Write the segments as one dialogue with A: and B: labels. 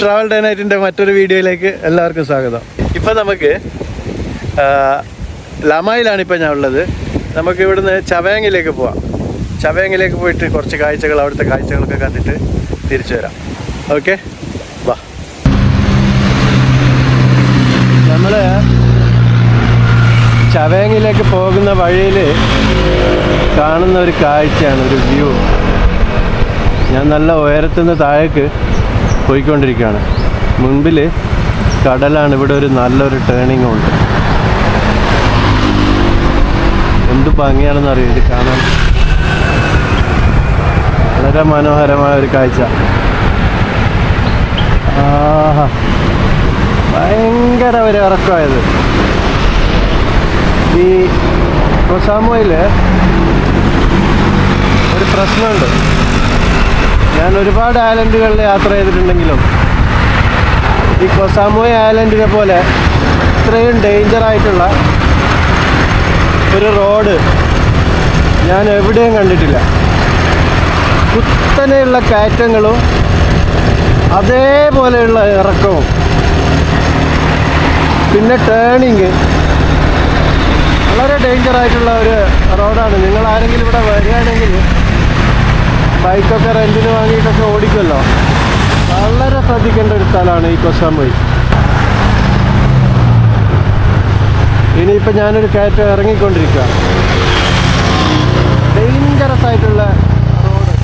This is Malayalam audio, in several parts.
A: ട്രാവൽ ഡേ നൈറ്റിന്റെ മറ്റൊരു വീഡിയോയിലേക്ക് എല്ലാവർക്കും സ്വാഗതം. ഇപ്പം നമുക്ക് ലമായിലാണ് ഇപ്പം ഞാൻ ഉള്ളത്. നമുക്ക് ഇവിടുന്ന് ചവയങ്ങിലേക്ക് പോവാം. ചവയങ്ങിലേക്ക് പോയിട്ട് കുറച്ച് കാഴ്ചകൾ അവിടുത്തെ കാഴ്ചകളൊക്കെ കണ്ടിട്ട് തിരിച്ചു വരാം. ഓക്കെ വാ. നമ്മൾ ചവയങ്ങിലേക്ക് പോകുന്ന വഴിയിൽ കാണുന്ന ഒരു കാഴ്ചയാണ് ഒരു വ്യൂ ഞാൻ നല്ല ഉയരത്തുനിന്ന് താഴേക്ക് പോയിക്കൊണ്ടിരിക്കുകയാണ്. മുൻപിൽ കടലാണ് ഇവിടെ ഒരു നല്ലൊരു ടേണിങ്ങും ഉണ്ട്. എന്ത് ഭംഗിയാണെന്ന് അറിയാം? ഇത് കാണാൻ. വളരെ മനോഹരമായ ഒരു കാഴ്ച. ഭയങ്കര ഒരു ഇറക്കമായത്. ഈ ഒസാമോയിൽ ഒരു പ്രശ്നമുണ്ട്. ഞാൻ ഒരുപാട് ഐലൻഡുകളിൽ യാത്ര ചെയ്തിട്ടുണ്ടെങ്കിലും ഈ കൊസാമോയ് ഐലൻഡിനെ പോലെ ഇത്രയും ഡേഞ്ചർ ആയിട്ടുള്ള ഒരു റോഡ് ഞാൻ എവിടെയും കണ്ടിട്ടില്ല. കുത്തനെയുള്ള കയറ്റങ്ങളും അതേപോലെയുള്ള ഇറക്കവും. പിന്നെ ടേണിങ് വളരെ ഡേഞ്ചറായിട്ടുള്ള ഒരു റോഡാണ് നിങ്ങൾ ആരെങ്കിലും ഇവിടെ വരികയാണെങ്കിൽ ബൈക്കൊക്കെ റെന്റിന് വാങ്ങിയിട്ടൊക്കെ ഓടിക്കുമല്ലോ. വളരെ ശ്രദ്ധിക്കേണ്ട ഒരു സ്ഥലമാണ് ഈ കൊസാമ്പൊഴി ഇനിയിപ്പോൾ ഞാനൊരു കയറ്റം ഇറങ്ങിക്കൊണ്ടിരിക്കുക ഡേഞ്ചറസ് ആയിട്ടുള്ള റോഡ്.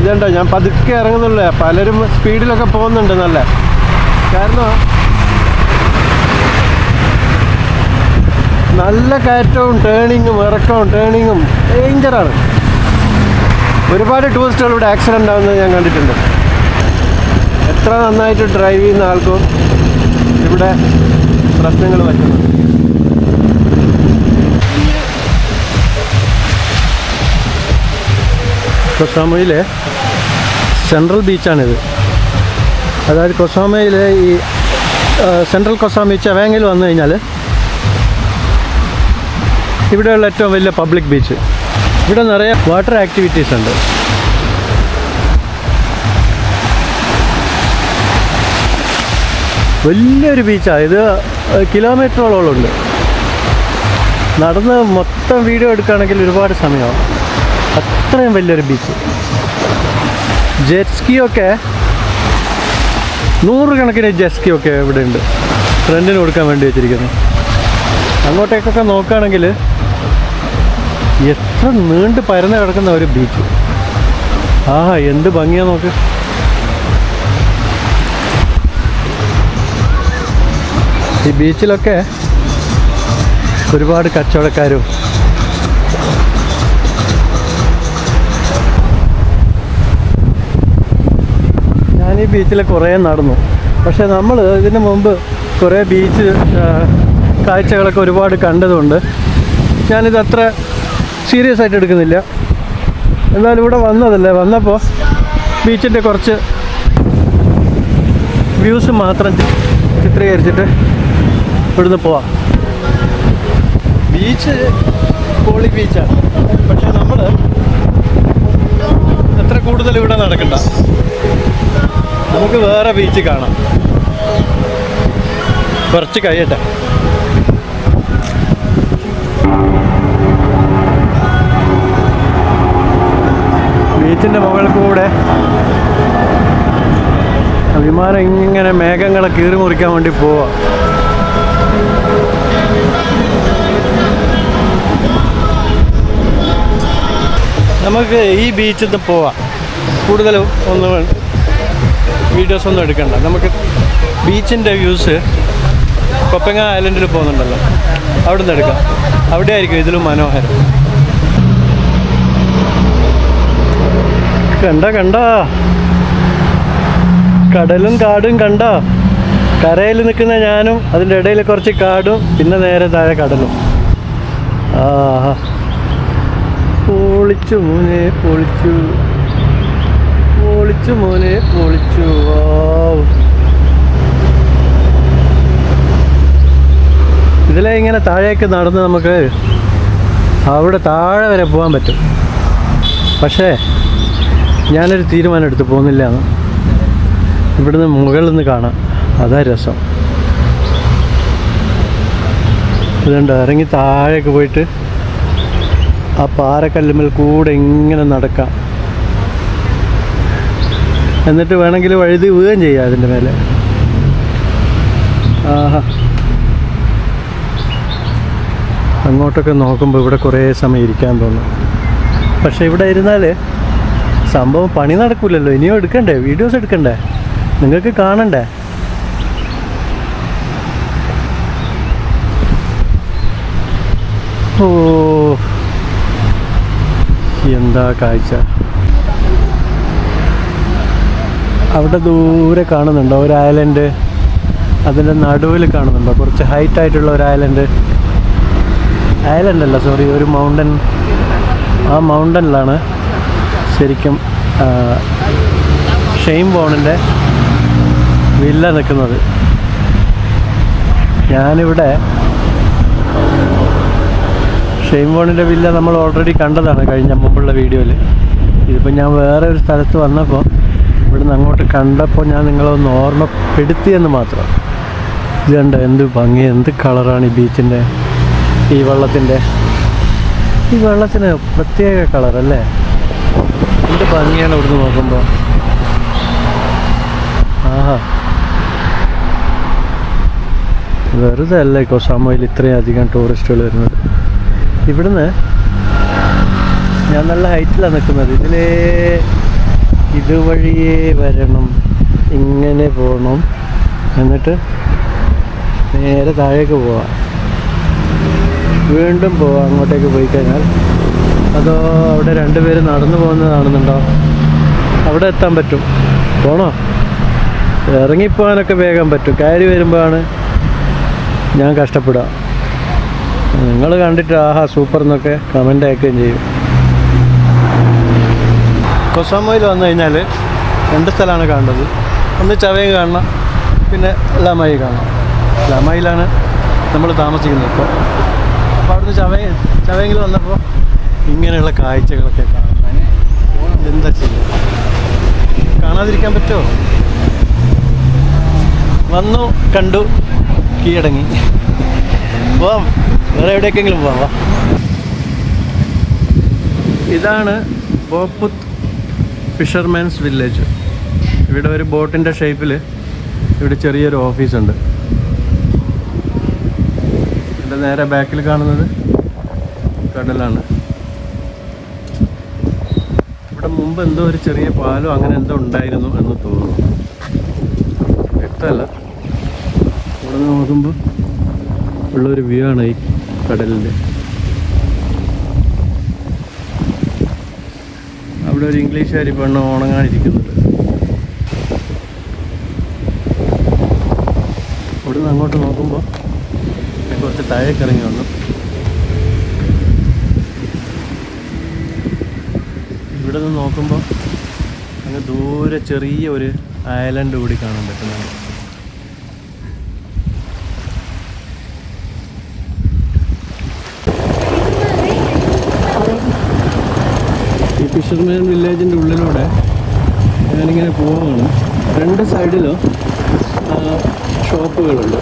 A: ഇതുണ്ടോ ഞാൻ പതുക്കെ ഇറങ്ങുന്നുള്ളൂ. പലരും സ്പീഡിലൊക്കെ പോകുന്നുണ്ട് നല്ല. കാരണം നല്ല കയറ്റവും ടേണിങ്ങും ഇറക്കവും ടേണിങ്ങും ഡേഞ്ചറാണ് ഒരുപാട് ടൂറിസ്റ്റുകൾ ഇവിടെ ആക്സിഡന്റ് ആവുന്നത് ഞാൻ കണ്ടിട്ടുണ്ട്. എത്ര നന്നായിട്ട് ഡ്രൈവ് ചെയ്യുന്ന ആൾക്കും ഇവിടെ പ്രശ്നങ്ങൾ പറ്റുന്നുണ്ട് കൊസാമയിലെ സെൻട്രൽ ബീച്ചാണിത് അതായത് കൊസാമയിലെ ഈ സെൻട്രൽ കൊസാമ ചവേങ്ങിൽ വന്നു കഴിഞ്ഞാൽ ഇവിടെയുള്ള ഏറ്റവും വലിയ പബ്ലിക് ബീച്ച് ഇവിടെ നിറയെ വാട്ടർ ആക്ടിവിറ്റീസ് ഉണ്ട്. വലിയൊരു ബീച്ചാണ് ഇത് കിലോമീറ്ററോളം ഉണ്ട് നടന്ന് മൊത്തം വീഡിയോ എടുക്കുകയാണെങ്കിൽ ഒരുപാട് സമയമാണ് അത്രയും വലിയൊരു ബീച്ച് ജെറ്റ്സ്കിയൊക്കെ നൂറുകണക്കിന് ജെറ്റ്സ്കിയൊക്കെ ഇവിടെ ഉണ്ട്. ഫ്രണ്ടിന് കൊടുക്കാൻ വേണ്ടി വെച്ചിരിക്കുന്നു. അങ്ങോട്ടേക്കൊക്കെ നോക്കുകയാണെങ്കിൽ എത്ര നീണ്ട് പരന്ന് കിടക്കുന്ന ഒരു ബീച്ച് ആ എന്ത് ഭംഗിയാ നോക്ക്. ഈ ബീച്ചിലൊക്കെ ഒരുപാട് കച്ചവടക്കാരും ഈ ബീച്ചിൽ കുറേ നടന്നു. പക്ഷേ നമ്മൾ ഇതിന് മുമ്പ് കുറേ ബീച്ച് കാഴ്ചകളൊക്കെ ഒരുപാട് കണ്ടതുകൊണ്ട് ഞാനിത് അത്ര സീരിയസ് ആയിട്ട് എടുക്കുന്നില്ല. എന്നാലും ഇവിടെ വന്നതല്ലേ? വന്നപ്പോൾ ബീച്ചിന്റെ കുറച്ച് വ്യൂസ് മാത്രം ചിത്രീകരിച്ചിട്ട് ഇവിടുന്ന് പോവാം. ബീച്ച് പോളി ബീച്ചാണ്. പക്ഷെ നമ്മൾ എത്ര കൂടുതൽ ഇവിടെ നടക്കണ്ട. നമുക്ക് വേറെ ബീച്ച് കാണാം. കുറച്ച് കഴിയട്ടെ. ബീച്ചിന്റെ മുകളിൽ കൂടെ വിമാനം ഇങ്ങനെ മേഘങ്ങളെ കീറി മുറിക്കാൻ വേണ്ടി പോവാ. നമുക്ക് ഈ ബീച്ചിൽ നിന്ന് പോവാം. കൂടുതലും ഒന്നും വീഡിയോസ് ഒന്നും എടുക്കണ്ട. നമുക്ക് ബീച്ചിന്റെ വ്യൂസ് കൊപ്പങ്ങ ഐലൻഡിൽ പോകുന്നുണ്ടല്ലോ. അവിടെ നിന്ന് എടുക്കാം. അവിടെ ആയിരിക്കും ഇതിലും മനോഹരം. കണ്ട കണ്ട. കടലും കാടും കണ്ട. കരയിൽ നിൽക്കുന്ന ഞാനും അതിന്റെ ഇടയിൽ കുറച്ച് കാടും പിന്നെ നേരെ താഴെ കടലും. ആഹാ. പൊളിച്ചു മോനെ പൊളിച്ചു. പൊളിച്ചു മോനെ പൊളിച്ചു. ഇതിലെ ഇങ്ങനെ താഴേക്ക് നടന്ന് നമുക്ക് അവിടെ താഴെ വരെ പോകാൻ പറ്റും. പക്ഷേ ഞാനൊരു തീരുമാനം എടുത്ത് പോകുന്നില്ല ഇവിടുന്ന് മുകളിൽ നിന്ന് കാണാം. അതാ രസം. ഇതുണ്ട്? ഇറങ്ങി താഴേക്ക് പോയിട്ട് ആ പാറക്കല്ലുമ്മൽ കൂടെ ഇങ്ങനെ നടക്കാം. എന്നിട്ട് വേണമെങ്കിൽ വഴുതി വീഴുകയും ചെയ്യാം അതിന്റെ മേലെ. ആഹാ. അങ്ങോട്ടൊക്കെ നോക്കുമ്പോൾ ഇവിടെ കുറേ സമയം ഇരിക്കാൻ തോന്നും. പക്ഷെ ഇവിടെ ഇരുന്നാൽ സംഭവം പണി നടക്കൂലല്ലോ. ഇനിയും എടുക്കണ്ടേ? വീഡിയോസ് എടുക്കണ്ടേ? നിങ്ങൾക്ക് കാണണ്ടേ? ഓ. എന്താ കാഴ്ച? അവിടെ ദൂരെ കാണുന്നുണ്ടോ? ഒരു ഐലൻഡ് അതിന്റെ നടുവിൽ കാണുന്നുണ്ടോ? കുറച്ച് ഹൈറ്റ് ആയിട്ടുള്ള ഒരു ഐലൻഡ് ഐലൻഡ് അല്ല സോറി ഒരു മൗണ്ടൻ ആ മൗണ്ടനിലാണ് ശരിക്കും ഷെയിം ബോണിന്റെ വില്ല നിൽക്കുന്നത്. ഞാനിവിടെ ഷെയിം ബോണിന്റെ വില്ല നമ്മൾ ഓൾറെഡി കണ്ടതാണ് കഴിഞ്ഞ മുമ്പുള്ള വീഡിയോയിൽ. ഇതിപ്പോൾ ഞാൻ വേറെ ഒരു സ്ഥലത്ത് വന്നപ്പോൾ ഇവിടുന്ന് അങ്ങോട്ട് കണ്ടപ്പോൾ ഞാൻ നിങ്ങളൊന്ന് ഓർമ്മപ്പെടുത്തിയെന്ന് മാത്രം. ഇത് കണ്ട എന്ത് ഭംഗി എന്ത് കളറാണ് ഈ ബീച്ചിന്റെ ഈ വെള്ളത്തിന്റെ. ഈ വെള്ളത്തിന് പ്രത്യേക കളറല്ലേ? എന്ത് ഭംഗിയാണ് ഇവിടുന്ന് നോക്കുമ്പോൾ ആഹാ. വെറുതെ അല്ലേ കൊസാമോയിൽ ഇത്രയും അധികം ടൂറിസ്റ്റുകൾ വരുന്നത്? ഇവിടുന്ന് ഞാൻ നല്ല ഹൈറ്റിലാണ് നിൽക്കുന്നത്. ഇതിലേ ഇതുവഴിയേ വരണം ഇങ്ങനെ പോകണം എന്നിട്ട് നേരെ താഴേക്ക് പോവാം. വീണ്ടും പോവാം അങ്ങോട്ടേക്ക് പോയി കഴിഞ്ഞാൽ അതോ അവിടെ രണ്ടുപേര് നടന്നു പോകുന്നത് കാണുന്നുണ്ടോ അവിടെ എത്താൻ പറ്റും. പോണോ? ഇറങ്ങിപ്പോകാനൊക്കെ വേഗം പറ്റും. കയറി വരുമ്പോഴാണ് ഞാൻ കഷ്ടപ്പെടുക. നിങ്ങൾ കണ്ടിട്ട് ആഹാ സൂപ്പർ എന്നൊക്കെ കമന്റ് അയക്കുകയും ചെയ്യും. കൊസാമോയിൽ വന്നു കഴിഞ്ഞാൽ രണ്ട് സ്ഥലമാണ് കാണേണ്ടത് ഒന്ന് ചവയും കാണണം പിന്നെ ലമായി കാണണം. ലമായിലാണ് നമ്മൾ താമസിക്കുന്നത് ഇപ്പോൾ. അപ്പോൾ അവിടുന്ന് ചവയ ചവയെങ്കിൽ വന്നപ്പോൾ ഇങ്ങനെയുള്ള കാഴ്ചകളൊക്കെ കാണാൻ എന്താ ചെയ്യുക? കാണാതിരിക്കാൻ പറ്റുമോ? വന്നു കണ്ടു കീഴടങ്ങി. പോവാം. വേറെ എവിടേക്കെങ്കിലും പോവാം ഇതാണ് ബോപ്പുത്ത് ഫിഷർമാൻസ് വില്ലേജ്. ഇവിടെ ഒരു ബോട്ടിന്റെ ഷേപ്പിൽ ഇവിടെ ചെറിയൊരു ഓഫീസുണ്ട്. ഇവിടെ നേരെ ബാക്കിൽ കാണുന്നത് കടലാണ് ഇവിടെ മുമ്പ് എന്തോ ഒരു ചെറിയ പാലോ അങ്ങനെ എന്തോ ഉണ്ടായിരുന്നു എന്ന് തോന്നുന്നു. വ്യക്തമല്ല. ഇവിടെ നോക്കുമ്പോൾ ഉള്ളൊരു വ്യൂ ആണ് ഈ കടലിന്റെ അവിടെ ഒരു ഇംഗ്ലീഷുകാരി പെണ്ണ് ഉണങ്ങാനിരിക്കുന്നുണ്ട് ഇവിടുന്ന് അങ്ങോട്ട് നോക്കുമ്പോൾ കുറച്ച് താഴേക്ക് വന്നു. ഇവിടെ നിന്ന് നോക്കുമ്പോൾ അങ്ങ് ദൂരെ ചെറിയ ഒരു ഐലൻഡ് കൂടി കാണാൻ പറ്റുന്നുണ്ട്. ഈ ഫിഷർമാൻ വില്ലേജിന്റെ ഉള്ളിലൂടെ ഞാനിങ്ങനെ പോവുകയാണ് രണ്ട് സൈഡിലും ഷോപ്പുകളുണ്ട്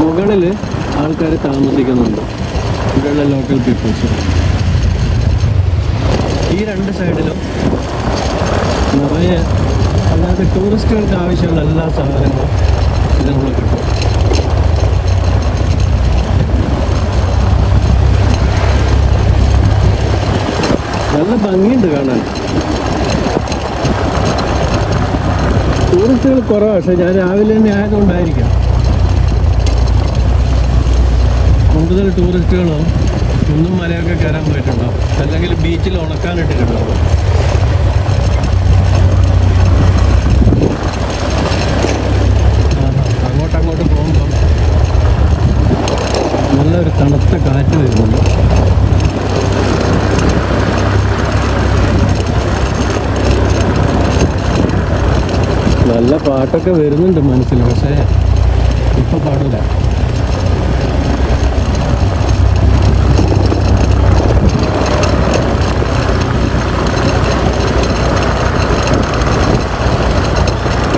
A: മുകളിൽ ആൾക്കാർ താമസിക്കുന്നുണ്ട്. ഇവിടെയുള്ള ലോക്കൽ പീപ്പിൾസ് ഈ രണ്ട് സൈഡിലും നിറയെ അല്ലാതെ ടൂറിസ്റ്റുകൾക്ക് ആവശ്യമുള്ള എല്ലാ സാധനങ്ങളും ഇതിനുള്ള കിട്ടും. നല്ല ഭംഗിയുണ്ട് കാണാൻ. ടൂറിസ്റ്റുകൾ കുറവാണ് പക്ഷെ ഞാൻ രാവിലെ തന്നെ ആയതുകൊണ്ടായിരിക്കാം. കൂടുതൽ ടൂറിസ്റ്റുകളോ ഒന്നും മലയൊക്കെ കയറാൻ പോയിട്ടുണ്ടോ? അല്ലെങ്കിൽ ബീച്ചിൽ അങ്ങോട്ട് പോകുമ്പോൾ നല്ലൊരു തണുത്ത കാറ്റ് വരുന്നുണ്ട്. നല്ല പാട്ടൊക്കെ വരുന്നുണ്ട് മനസ്സിൽ പക്ഷേ ഇപ്പൊ പാടില്ല.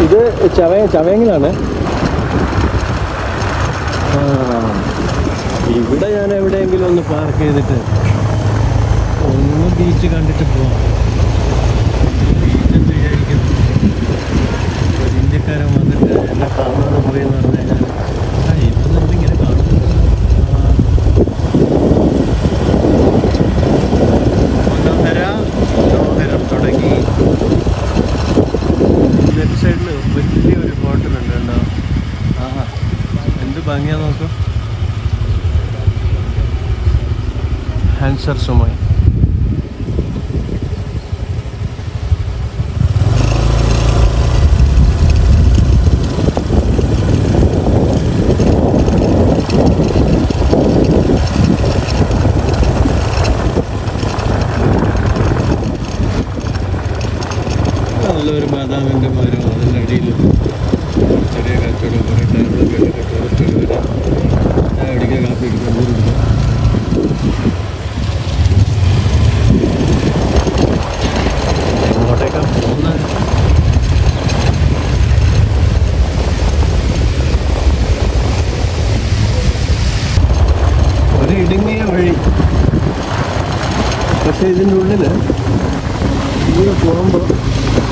A: ഇത് ചവ ചവയങ്ങിലാണ് ഇവിടെ ഞാൻ എവിടെയെങ്കിലും ഒന്ന് പാർക്ക് ചെയ്തിട്ട് ഒന്ന് ബീച്ച് കണ്ടിട്ട് പോവാം. ബീച്ച് എന്ന് വിചാരിക്കുന്നു ഇന്ത്യക്കാരൻ വന്നിട്ട് എന്നെ കാണാതെ പോയെന്ന് പറഞ്ഞു കഴിഞ്ഞാൽ ആ ഇപ്പം എന്തിങ്ങനെ കാണുന്നു ആ. മനോഹര മനോഹരം തുടങ്ങി ലെഫ്റ്റ് സൈഡിൽ വലിയൊരു ഹോട്ടലുണ്ട് കേട്ടോ ആഹാ എന്ത് ഭംഗിയാ നോക്കൂ ഹാൻസർ സുമായി നല്ലൊരു ബാദാമിന്റെ മരം അതിന്റെ അടിയിൽ ചെറിയ കച്ചവടം കുറേ ടൈമിലൊക്കെ ഇട്ടിട്ട് ടൂറിസ്റ്റുകൾ വരാം ചായ കുടിക്കുക കാപ്പി കുടിക്കുക ബൂർ കുടിക്കുക എങ്ങോട്ടേക്കാണ് പോകുന്നത് ഒരു ഇടുങ്ങിയ വഴി പക്ഷേ ഇതിന്റെ ഉള്ളിൽ ഇവിടെ പോകുമ്പോൾ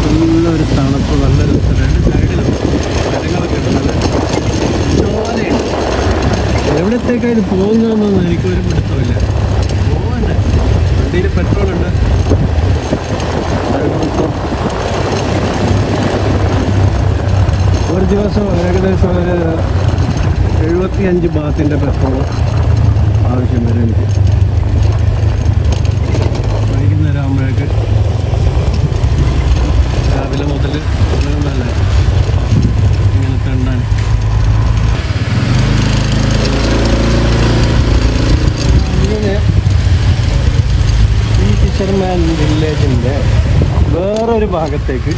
A: നല്ലൊരു തണുപ്പ് നല്ലൊരു രണ്ട് സൈഡിലും മരങ്ങളൊക്കെ ഉണ്ട് നല്ല ചോലയുണ്ട് എവിടത്തേക്കാണ് ഇത് പോകുന്നതെന്നൊന്നും എനിക്കൊരു പിടുത്തമില്ല പോവണ്ടേ വണ്ടിയിൽ പെട്രോൾ ഉണ്ട് ഒരു ദിവസം ഏകദേശം ഒരു എഴുപത്തി അഞ്ച് ബാത്തിന്റെ പെട്രോൾ ആവശ്യം വരും എനിക്ക്. വൈകുന്നേരം ആകുമ്പോഴേക്ക് രാവിലെ മുതൽ നല്ല ഇങ്ങനെ തെണ്ടാൻ ഇങ്ങനെ ഈ ഫിഷർമാൻ വില്ലേജിന്റെ വേറൊരു ഭാഗത്തേക്ക്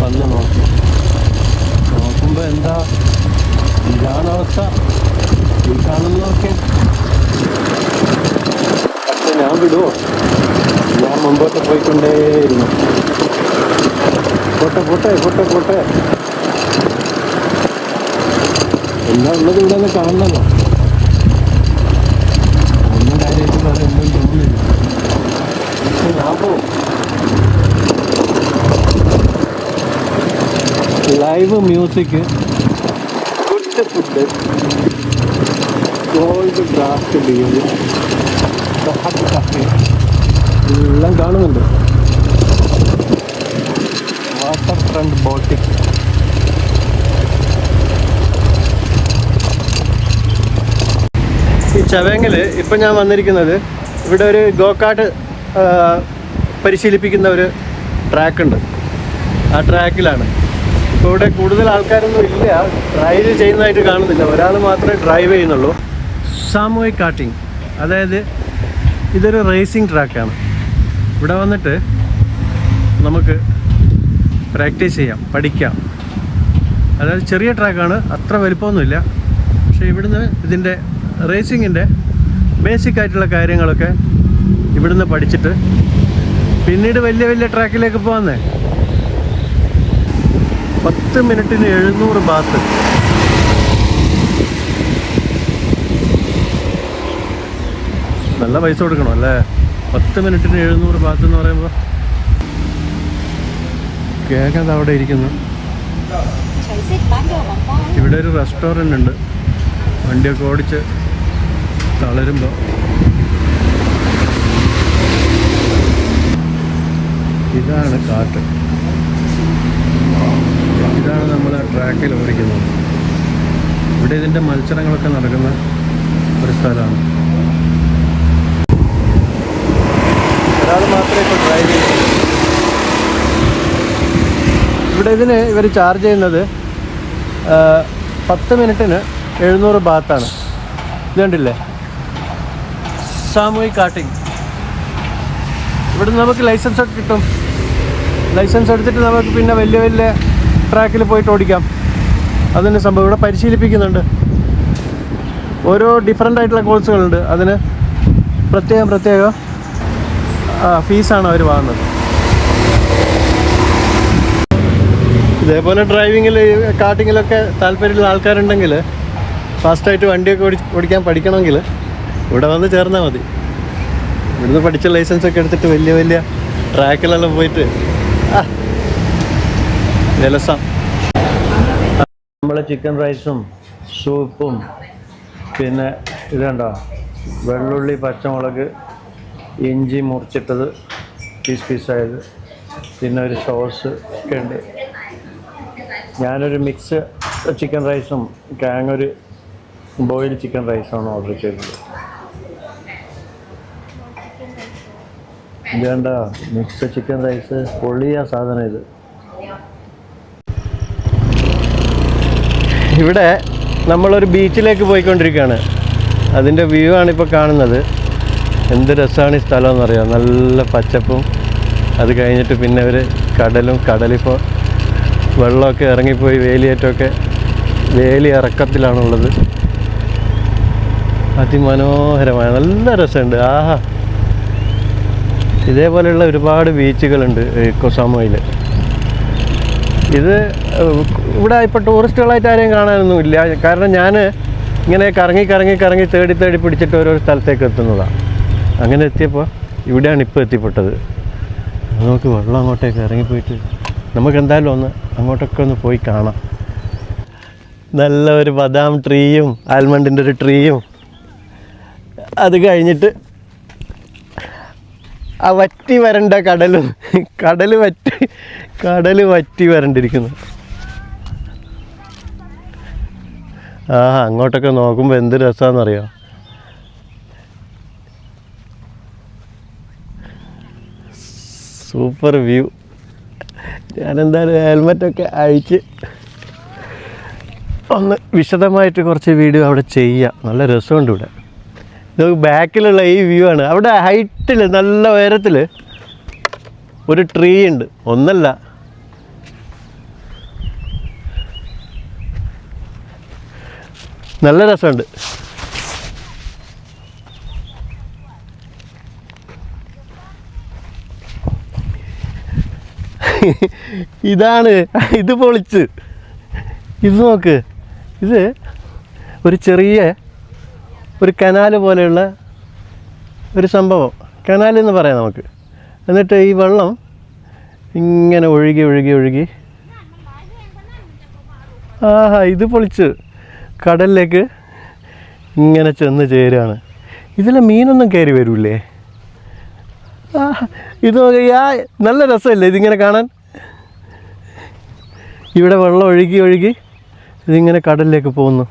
A: വന്ന് നോക്കി. നോക്കുമ്പോൾ എന്താ ഇതാണ് അവസ്ഥ ഈ കാണുന്നതൊക്കെ. പക്ഷെ ഞാൻ വിടുവോ? ഞാൻ മുമ്പോട്ട് പോയിക്കൊണ്ടേയിരുന്നു. പോട്ടെ പോട്ടെ പോട്ടെ പോട്ടെ. എന്താ ഉള്ളത് ഇവിടെ നിന്ന് കാണണല്ലോ ഒന്നും കാര്യമായിട്ട് വേറെ ഒന്നും തോന്നുന്നില്ല പക്ഷെ ഞാൻ പോവും live music. Good food. Gold draught beer coffee എല്ലാം കാണുന്നുണ്ട്. വാട്ടർ ഫ്രണ്ട് ബോട്ടിക് ഈ ചവേങ്ങിൽ ഇപ്പം ഞാൻ വന്നിരിക്കുന്നത് ഇവിടെ ഒരു ഗോക്കാട്ട് പരിശീലിപ്പിക്കുന്ന ഒരു ട്രാക്ക് ഉണ്ട് ആ ട്രാക്കിലാണ്. ഇപ്പോൾ ഇവിടെ കൂടുതൽ ആൾക്കാരൊന്നും ഇല്ല. ഡ്രൈവ് ചെയ്യുന്നതായിട്ട് കാണുന്നില്ല. ഒരാൾ മാത്രമേ ഡ്രൈവ് ചെയ്യുന്നുള്ളൂ. സാമൂഹിക് കാട്ടിങ് അതായത് ഇതൊരു റേസിംഗ് ട്രാക്കാണ് ഇവിടെ വന്നിട്ട് നമുക്ക് പ്രാക്ടീസ് ചെയ്യാം പഠിക്കാം. അതായത് ചെറിയ ട്രാക്കാണ് അത്ര വലിപ്പമൊന്നുമില്ല. പക്ഷേ ഇവിടുന്ന് ഇതിന്റെ റേസിങ്ങിന്റെ ബേസിക് ആയിട്ടുള്ള കാര്യങ്ങളൊക്കെ ഇവിടുന്ന് പഠിച്ചിട്ട് പിന്നീട് വലിയ വലിയ ട്രാക്കിലേക്ക് പോകുന്നേ പത്ത് മിനിറ്റിന് എഴുന്നൂറ് ബാത്ത്. നല്ല പൈസ കൊടുക്കണം അല്ലേ? പത്ത് മിനിറ്റിന് എഴുന്നൂറ് ബാത്ത് എന്ന് പറയുമ്പോൾ കേൾക്കാതെ അവിടെ ഇരിക്കുന്നു? ഇവിടെ ഒരു റെസ്റ്റോറന്റ് ഉണ്ട്. വണ്ടിയൊക്കെ ഓടിച്ച് തളരുമ്പോൾ ഇതാണ് കാറ്റ്. ഇതാണ് നമ്മൾ ട്രാക്കിൽ ഓടിക്കുന്നത്. ഇവിടെ ഇതിന്റെ മത്സരങ്ങളൊക്കെ നടക്കുന്ന ഒരു സ്ഥലമാണ്. മാത്രമേ ഡ്രൈവ് ഇവിടെ ഇതിന് ഇവർ ചാർജ് ചെയ്യുന്നത് പത്ത് മിനിറ്റിന് എഴുന്നൂറ് ബാത്താണ്. ഇത് കണ്ടില്ലേ? സാമൂഹിക് കാട്ടിങ് ഇവിടെ നമുക്ക് ലൈസൻസ് ഒക്കെ കിട്ടും. ലൈസൻസ് എടുത്തിട്ട് നമുക്ക് പിന്നെ വലിയ വലിയ ട്രാക്കിൽ പോയിട്ട് ഓടിക്കാം. അതിന് സംഭവം ഇവിടെ പരിശീലിപ്പിക്കുന്നുണ്ട്. ഓരോ ഡിഫറെന്റ് ആയിട്ടുള്ള കോഴ്സുകളുണ്ട് അതിന് പ്രത്യേകം പ്രത്യേകം ഫീസാണ് അവർ വാങ്ങുന്നത്. ഇതേപോലെ ഡ്രൈവിങ്ങിൽ കാട്ടിങ്ങിലൊക്കെ താല്പര്യമുള്ള ആൾക്കാരുണ്ടെങ്കിൽ ഫാസ്റ്റായിട്ട് വണ്ടിയൊക്കെ ഓടി ഓടിക്കാൻ പഠിക്കണമെങ്കിൽ ഇവിടെ വന്ന് ചേർന്നാൽ മതി. ഇവിടുന്ന് പഠിച്ച ലൈസൻസൊക്കെ എടുത്തിട്ട് വലിയ വലിയ ട്രാക്കിലെല്ലാം പോയിട്ട് ജലസം നമ്മൾ ചിക്കൻ റൈസും സൂപ്പും പിന്നെ ഇതുണ്ടോ വെള്ളുള്ളി പച്ചമുളക് ഇഞ്ചി മുറിച്ചിട്ടത് പീസ് പീസായത് പിന്നെ ഒരു സോസ് ഒക്കെ ഉണ്ട്. ഞാനൊരു മിക്സ് ചിക്കൻ റൈസും കാങ്ങൊരു ബോയിൽഡ് ചിക്കൻ റൈസാണ് ഓർഡർ ചെയ്തത്. ഇതേണ്ട മിക്സ് ചിക്കൻ റൈസ് പൊള്ളിയ സാധനം ഇത്. ഇവിടെ നമ്മളൊരു ബീച്ചിലേക്ക് പോയിക്കൊണ്ടിരിക്കുകയാണ്. അതിന്റെ വ്യൂ ആണിപ്പോൾ കാണുന്നത്. എന്ത് രസമാണ് ഈ സ്ഥലം എന്നറിയാം നല്ല പച്ചപ്പും അത് കഴിഞ്ഞിട്ട് പിന്നെ ഒരു കടലും കടലിപ്പോൾ വെള്ളമൊക്കെ ഇറങ്ങിപ്പോയി വേലിയേറ്റമൊക്കെ വേലി ഇറക്കത്തിലാണുള്ളത്. അതിമനോഹരമായ നല്ല രസമുണ്ട്. ആഹാ. ഇതേപോലെയുള്ള ഒരുപാട് ബീച്ചുകളുണ്ട് കൊസാമോയിൽ ഇത് ഇവിടെ ഇപ്പോൾ ടൂറിസ്റ്റുകളായിട്ട് ആരെയും കാണാനൊന്നും ഇല്ല. കാരണം ഞാൻ ഇങ്ങനെ കറങ്ങി കറങ്ങി കറങ്ങി തേടി തേടി പിടിച്ചിട്ട് ഓരോ സ്ഥലത്തേക്ക് എത്തുന്നതാണ് അങ്ങനെ എത്തിയപ്പോൾ ഇവിടെയാണ് ഇപ്പോൾ എത്തിപ്പെട്ടത്. നമുക്ക് വെള്ളം അങ്ങോട്ടേക്ക് ഇറങ്ങിപ്പോയിട്ട് നമുക്ക് എന്തായാലും ഒന്ന് അങ്ങോട്ടൊക്കെ ഒന്ന് പോയി കാണാം. നല്ല ഒരു ബദാം ട്രീയും ആൽമണ്ടിന്റെ ഒരു ട്രീയും അത് കഴിഞ്ഞിട്ട് ആ വറ്റി വരണ്ട കടലും കടൽ വറ്റി കടൽ വറ്റി വരണ്ടിരിക്കുന്നു. ആ അങ്ങോട്ടൊക്കെ നോക്കുമ്പോൾ എന്ത് രസമാണെന്നറിയോ സൂപ്പർ വ്യൂ. ഞാനെന്തായാലും ഹെൽമെറ്റൊക്കെ അഴിച്ച് ഒന്ന് വിശദമായിട്ട് കുറച്ച് വീഡിയോ അവിടെ ചെയ്യാം. നല്ല രസമുണ്ട് ഇവിടെ. ഇത് ബാക്കിലുള്ള ഈ വ്യൂ ആണ്. അവിടെ ഹൈറ്റിൽ നല്ല ഉയരത്തിൽ ഒരു ട്രീ ഉണ്ട്. ഒന്നല്ല. നല്ല രസമുണ്ട്. ഇതാണ്. ഇത് പൊളിച്ച്. ഇത് നോക്ക്. ഇത് ഒരു ചെറിയ ഒരു കനാൽ പോലെയുള്ള ഒരു സംഭവം. കനാൽ എന്ന് പറയാം നമുക്ക്. എന്നിട്ട് ഈ വെള്ളം ഇങ്ങനെ ഒഴുകി ഒഴുകി ഒഴുകി. ആഹാ ഇത് പൊളിച്ച് കടലിലേക്ക് ഇങ്ങനെ ചെന്ന് ചേരുകയാണ്. ഇതിലെ മീനൊന്നും കയറി ആ ഇത് ആ നല്ല രസമല്ലേ ഇതിങ്ങനെ കാണാൻ? ഇവിടെ വെള്ളം ഒഴുകി ഒഴുകി ഇതിങ്ങനെ കടലിലേക്ക് പോകുന്നു.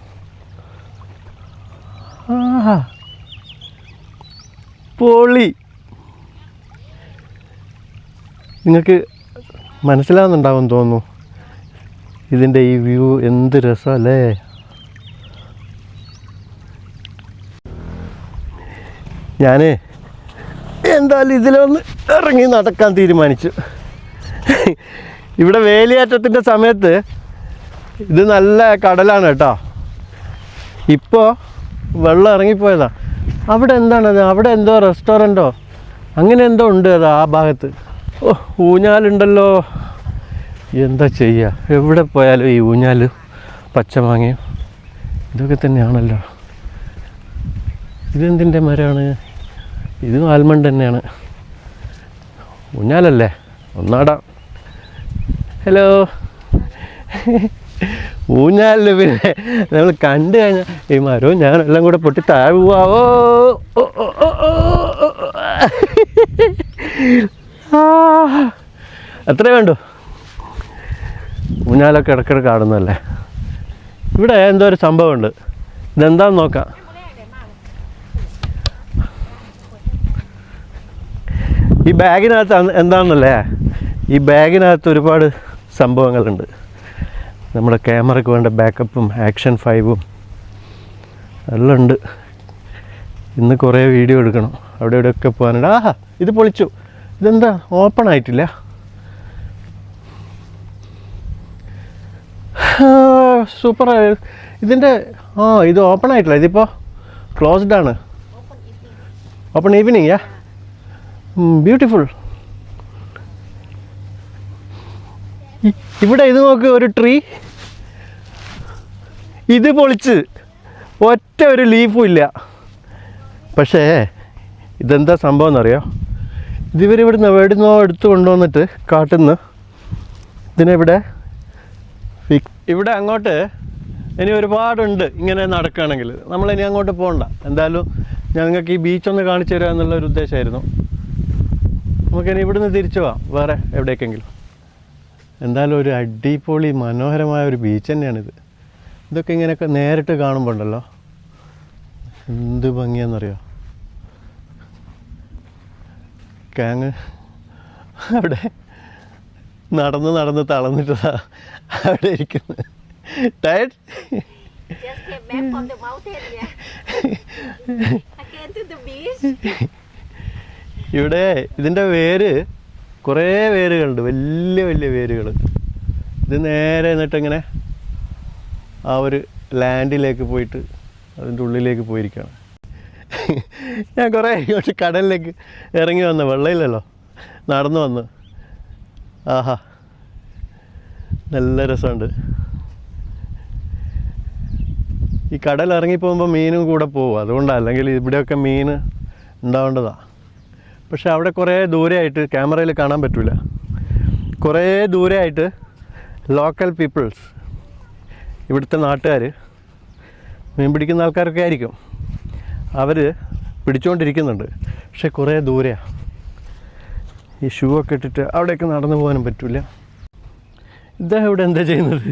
A: ആഹാ. പൊളി. നിങ്ങൾക്ക് മനസ്സിലാവുന്നുണ്ടാവും തോന്നുന്നു. ഇതിന്റെ ഈ വ്യൂ എന്ത് രസമല്ലേ? ഞാൻ എന്തായാലും ഇതിലൊന്ന് ഇറങ്ങി നടക്കാൻ തീരുമാനിച്ചു. ഇവിടെ വേലിയേറ്റത്തിന്റെ സമയത്ത് ഇത് നല്ല കടലാണ് കേട്ടോ. ഇപ്പോൾ വെള്ളം ഇറങ്ങിപ്പോയതാ. അവിടെ എന്താണ് അവിടെ എന്തോ റെസ്റ്റോറന്റോ? അങ്ങനെ എന്തോ ഉണ്ട് അത് ആ ഭാഗത്ത്. ഓ ഊഞ്ഞാലുണ്ടല്ലോ. എന്താ ചെയ്യുക എവിടെ പോയാലും ഈ ഊഞ്ഞാൽ പച്ചമാങ്ങയും ഇതൊക്കെ തന്നെയാണല്ലോ. ഇതെന്തിന്റെ മരമാണ്? ഇതും ആൽമണ്ട് തന്നെയാണ്. ഊഞ്ഞാലല്ലേ? ഒന്നാടാം. ഹലോ. ഊഞ്ഞാലിൽ പിന്നെ നമ്മൾ കണ്ടു കഴിഞ്ഞാൽ ഈ മരവും ഞാനെല്ലാം കൂടെ പൊട്ടി താഴെ പോവാവോ അത്രേ വേണ്ടു. ഊഞ്ഞാലൊക്കെ ഇടയ്ക്കിടയ്ക്ക് ആടുന്നല്ലേ ഇവിടെ എന്തോ ഒരു സംഭവമുണ്ട്. ഇതെന്താന്ന് നോക്കാം. ഈ ബാഗിനകത്ത് എന്താണെന്നല്ലേ ഈ ബാഗിനകത്ത് ഒരുപാട് സംഭവങ്ങളുണ്ട്. നമ്മുടെ ക്യാമറയ്ക്ക് വേണ്ട ബാക്കപ്പും ആക്ഷൻ ഫൈവും എല്ലാം ഉണ്ട്. ഇന്ന് കുറേ വീഡിയോ എടുക്കണം. അവിടെ ഇവിടെയൊക്കെ പോകാനുണ്ട്. ആഹാ ഇത് പൊളിച്ചു. ഇതെന്താ? ഓപ്പൺ ആയിട്ടില്ല. സൂപ്പർ ഇതിന്റെ ആ. ഇത് ഓപ്പൺ ആയിട്ടില്ല. ഇതിപ്പോൾ ക്ലോസ്ഡ് ആണ്. ഓപ്പൺ ഈവനിങ് യാ ബ്യൂട്ടിഫുൾ ഇവിടെ ഇത് നോക്ക് ഒരു ട്രീ ഇത് പൊളിച്ച്. ഒറ്റ ഒരു ലീഫും ഇല്ല. പക്ഷേ ഇതെന്താ സംഭവം എന്നറിയോ? ഇതിവരിവിടുന്ന് എവിടുന്നോ എടുത്തു കൊണ്ടുവന്നിട്ട് കാട്ടുന്ന്. ഇതിനെവിടെ ഇവിടെ അങ്ങോട്ട് ഇനി ഒരുപാടുണ്ട് ഇങ്ങനെ നടക്കുകയാണെങ്കിൽ. നമ്മളിനി അങ്ങോട്ട് പോകണ്ട എന്തായാലും ഞങ്ങൾക്ക് ഈ ബീച്ചൊന്ന് കാണിച്ചു തരിക എന്നുള്ള ഒരു ഉദ്ദേശമായിരുന്നു. നമുക്കിനി ഇവിടുന്ന് തിരിച്ചു പോവാം. വേറെ എവിടേക്കെങ്കിലും. എന്തായാലും ഒരു അടിപൊളി മനോഹരമായ ഒരു ബീച്ച് തന്നെയാണിത്. ഇതൊക്കെ ഇങ്ങനെയൊക്കെ നേരിട്ട് കാണുമ്പോൾ ഉണ്ടല്ലോ എന്ത് ഭംഗിയാണെന്നറിയോ കാങ് അവിടെ നടന്ന് നടന്ന് തളർന്നിട്ടതാ അവിടെ ഇരിക്കുന്നു. ടയർഡ് ഇവിടെ ഇതിന്റെ വേര് കുറേ വേരുകളുണ്ട്. വലിയ വലിയ വേരുകൾ. ഇത് നേരെ എന്നിട്ട് ഇങ്ങനെ ആ ഒരു ലാൻഡിലേക്ക് പോയിട്ട് അതിന്റെ ഉള്ളിലേക്ക് പോയിരിക്കുകയാണ്. ഞാൻ കുറേ ഇങ്ങോട്ട് കടലിലേക്ക് ഇറങ്ങി വന്ന. വെള്ളമില്ലല്ലോ. നടന്നു വന്ന്. ആഹാ. നല്ല രസമുണ്ട്. ഈ കടൽ ഇറങ്ങി പോകുമ്പോൾ മീനും കൂടെ പോകും. അതുകൊണ്ടാണ് അല്ലെങ്കിൽ ഇവിടെയൊക്കെ മീൻ ഉണ്ടാവേണ്ടതാണ് പക്ഷെ അവിടെ കുറേ ദൂരെയായിട്ട് ക്യാമറയിൽ കാണാൻ പറ്റില്ല കുറേ ദൂരെയായിട്ട് ലോക്കൽ പീപ്പിൾസ് ഇവിടുത്തെ നാട്ടുകാർ മീൻ പിടിക്കുന്ന ആൾക്കാരൊക്കെ ആയിരിക്കും. അവർ പിടിച്ചുകൊണ്ടിരിക്കുന്നുണ്ട് പക്ഷെ കുറേ ദൂരെയാണ് ഈ ഷൂ ഒക്കെ ഇട്ടിട്ട് അവിടെയൊക്കെ നടന്നു പോകാനും പറ്റില്ല ഇദ്ദേഹം ഇവിടെ എന്താ ചെയ്യുന്നത്?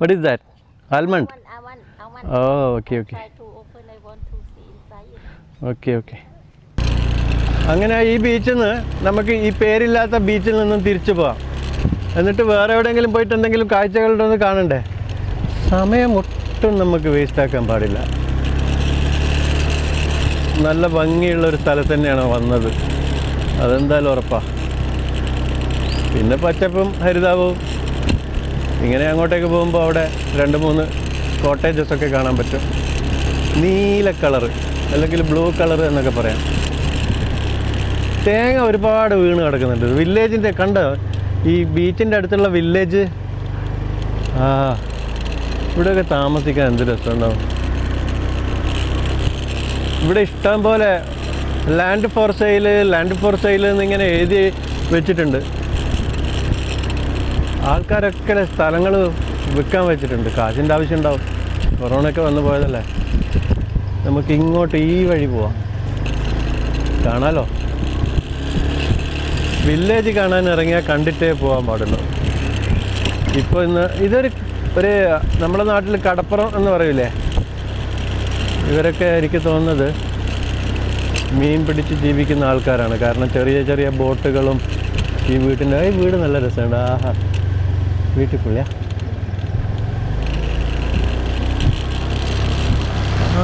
A: What is that almond oh okay okay okay okay. അങ്ങനെ ഈ ബീച്ചിൽ നിന്ന് നമുക്ക് ഈ പേരില്ലാത്ത ബീച്ചിൽ നിന്നും തിരിച്ചു പോവാം. എന്നിട്ട് വേറെ എവിടെയെങ്കിലും പോയിട്ട് എന്തെങ്കിലും കാഴ്ചകളുടെ ഒന്ന് കാണണ്ടേ? സമയം ഒട്ടും നമുക്ക് വേസ്റ്റ് ആക്കാൻ പാടില്ല. നല്ല ഭംഗിയുള്ള ഒരു സ്ഥലത്ത് തന്നെയാണ് വന്നത്. അതെന്തായാലും ഉറപ്പാ. പിന്നെ പച്ചപ്പും ഹരിതാവും ഇങ്ങനെ അങ്ങോട്ടേക്ക് പോകുമ്പോൾ അവിടെ രണ്ട് മൂന്ന് കോട്ടേജസ് ഒക്കെ കാണാൻ പറ്റും. നീല കളറ്. അല്ലെങ്കിൽ ബ്ലൂ കളർ എന്നൊക്കെ പറയാം. തേങ്ങ ഒരുപാട് വീണ് കിടക്കുന്നുണ്ട്. വില്ലേജിന്റെ കണ്ട്? ഈ ബീച്ചിന്റെ അടുത്തുള്ള വില്ലേജ്. ആ ഇവിടെയൊക്കെ താമസിക്കാൻ എന്ത് രസമുണ്ടാവും. ഇവിടെ ഇഷ്ടം പോലെ land for sale land for sale എന്നിങ്ങനെ എഴുതി വെച്ചിട്ടുണ്ട്. ആൾക്കാരൊക്കെ സ്ഥലങ്ങൾ വിൽക്കാൻ വെച്ചിട്ടുണ്ട്. കാശിന്റെ ആവശ്യം ഉണ്ടാവും. കൊറോണയൊക്കെ വന്നു പോയതല്ലേ? നമുക്ക് ഇങ്ങോട്ട് ഈ വഴി പോവാം. കാണാലോ? വില്ലേജ് കാണാൻ ഇറങ്ങിയാൽ കണ്ടിട്ടേ പോകാൻ പാടുള്ളൂ. ഇപ്പോൾ ഇന്ന് ഇതൊരു ഒരു നമ്മുടെ നാട്ടിൽ കടപ്പുറം എന്ന് പറയൂലേ? ഇവരൊക്കെ എനിക്ക് തോന്നുന്നത് മീൻ പിടിച്ച് ജീവിക്കുന്ന ആൾക്കാരാണ്. കാരണം ചെറിയ ചെറിയ ബോട്ടുകളും ഈ വീട്ടിന്റെ ഈ വീട് നല്ല രസമുണ്ട്. ആഹാ. വീട്ടിൽ പുള്ളിയാ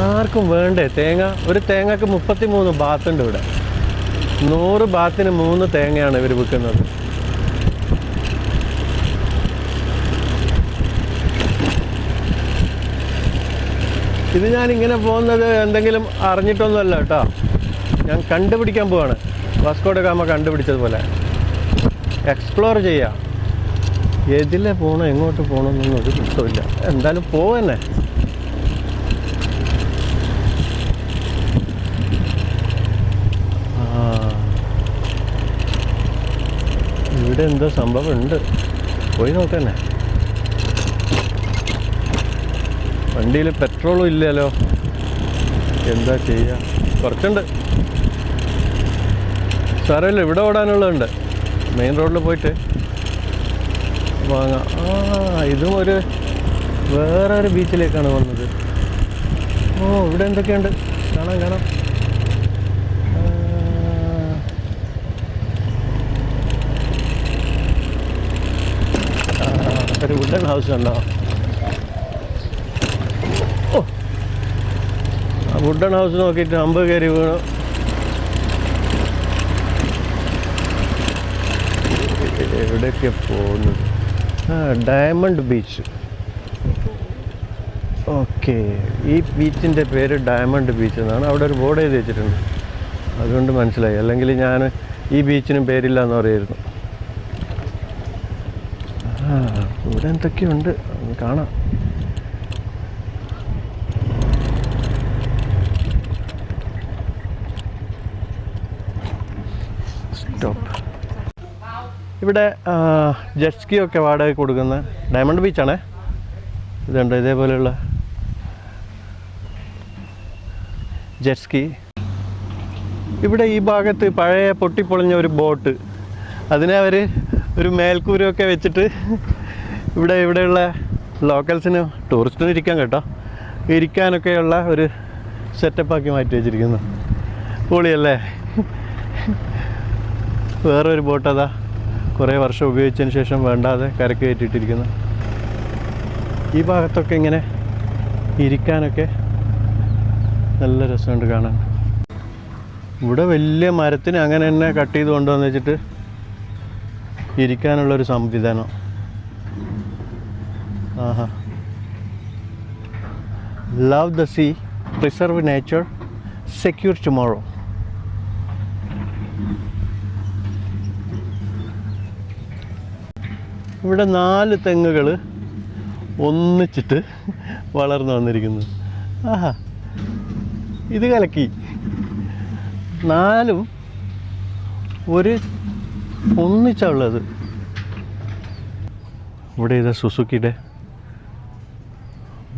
A: ആർക്കും വേണ്ടേ? തേങ്ങ ഒരു തേങ്ങക്ക് മുപ്പത്തി മൂന്ന് ബാത്തുണ്ട് ഇവിടെ. നൂറ് ബാത്തിന് മൂന്ന് തേങ്ങയാണ് ഇവർ വിൽക്കുന്നത് ഇത് ഞാൻ ഇങ്ങനെ പോകുന്നത് എന്തെങ്കിലും അറിഞ്ഞിട്ടൊന്നുമല്ല കേട്ടോ. ഞാൻ കണ്ടുപിടിക്കാൻ പോവാണ്. Vasco da gamma കണ്ടുപിടിച്ചതുപോലെ. എക്സ്പ്ലോർ ചെയ്യാം. എതിലെ പോകണം എങ്ങോട്ട് പോകണമെന്നൊന്നും ഒരു പുസ്തകമില്ല. എന്തായാലും പോവന്നെ. ഇവിടെ എന്തോ സംഭവം ഉണ്ട് പോയി നോക്കന്നെ. വണ്ടിയിൽ പെട്രോളും ഇല്ലല്ലോ. എന്താ ചെയ്യുക കുറച്ചുണ്ട്. സാരമില്ല ഇവിടെ ഓടാനുള്ളതുണ്ട്. മെയിൻ റോഡിൽ പോയിട്ട് വാങ്ങാം. ആ ഇതും ഒരു വേറെ ഒരു ബീച്ചിലേക്കാണ് വന്നത്. ഓ ഇവിടെ എന്തൊക്കെയുണ്ട്? കാണാം കാണാം. ഒരു വുഡൻ ഹൗസ് ഉണ്ടോ ഓ. ആ വുഡൻ ഹൗസ് നോക്കിയിട്ട് അമ്പ് കയറി വീണു. എവിടെയൊക്കെ പോകുന്നത്? ആ ഡയമണ്ട് ബീച്ച് ഓക്കെ ഈ ബീച്ചിന്റെ പേര് ഡയമണ്ട് ബീച്ച് എന്നാണ്. അവിടെ ഒരു ബോർഡ് എഴുതി വെച്ചിട്ടുണ്ട്. അതുകൊണ്ട് മനസ്സിലായി. അല്ലെങ്കിൽ ഞാൻ ഈ ബീച്ചിനും പേരില്ല എന്ന് പറയായിരുന്നു ആ ഇവിടെ എന്തൊക്കെയുണ്ട് കാണാം. ഇവിടെ ജെറ്റ് സ്കി ഒക്കെ വാടക കൊടുക്കുന്ന ഡയമണ്ട് ബീച്ചാണേ ഇതുണ്ട് ഇതേപോലെയുള്ള ജെറ്റ് സ്കി ഇവിടെ ഈ ഭാഗത്ത് പഴയ പൊട്ടിപ്പൊളിഞ്ഞ ഒരു ബോട്ട്. അതിനെ അവർ ഒരു മേൽക്കൂരൊക്കെ വെച്ചിട്ട് ഇവിടെ ഇവിടെയുള്ള ലോക്കൽസിന് ടൂറിസ്റ്റിന് ഇരിക്കാൻ കേട്ടോ. ഇരിക്കാനൊക്കെയുള്ള ഒരു സെറ്റപ്പാക്കി മാറ്റി വെച്ചിരിക്കുന്നു. പൊളിയല്ലേ? വേറൊരു ബോട്ട് അതാ. കുറേ വർഷം ഉപയോഗിച്ചതിന് ശേഷം വേണ്ടാതെ കരക്ക് കയറ്റിയിട്ടിരിക്കുന്നു. ഈ ഭാഗത്തൊക്കെ ഇങ്ങനെ ഇരിക്കാനൊക്കെ നല്ല രസമുണ്ട് കാണാൻ. ഇവിടെ വലിയ മരത്തിന് അങ്ങനെ തന്നെ കട്ട് ചെയ്ത് കൊണ്ടുവന്ന് വെച്ചിട്ട് ഇരിക്കാനുള്ളൊരു സംവിധാനം. ആഹാ. Love the sea nature, secure tomorrow. ഇവിടെ നാല് തെങ്ങുകൾ ഒന്നിച്ചിട്ട് വളർന്നു വന്നിരിക്കുന്നു. ആഹാ. ഇത് കലക്കി. നാലും ഒരു ഒന്നിച്ചുള്ളത് ഇവിടെ ഇതാ സുസുക്കിയുടെ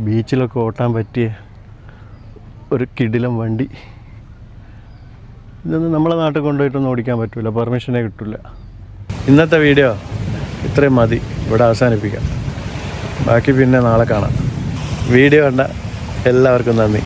A: ബീച്ചിലൊക്കെ ഓട്ടാൻ പറ്റിയ ഒരു കിടിലം വണ്ടി. ഇതൊന്നും നമ്മളെ നാട്ടിൽ കൊണ്ടുപോയിട്ടൊന്നും ഓടിക്കാൻ പറ്റില്ല പെർമിഷനെ കിട്ടില്ല ഇന്നത്തെ വീഡിയോ ഇത്രയും മതി. ഇവിടെ അവസാനിപ്പിക്കാം. ബാക്കി പിന്നെ നാളെ കാണാം. വീഡിയോ കണ്ട എല്ലാവർക്കും നന്ദി.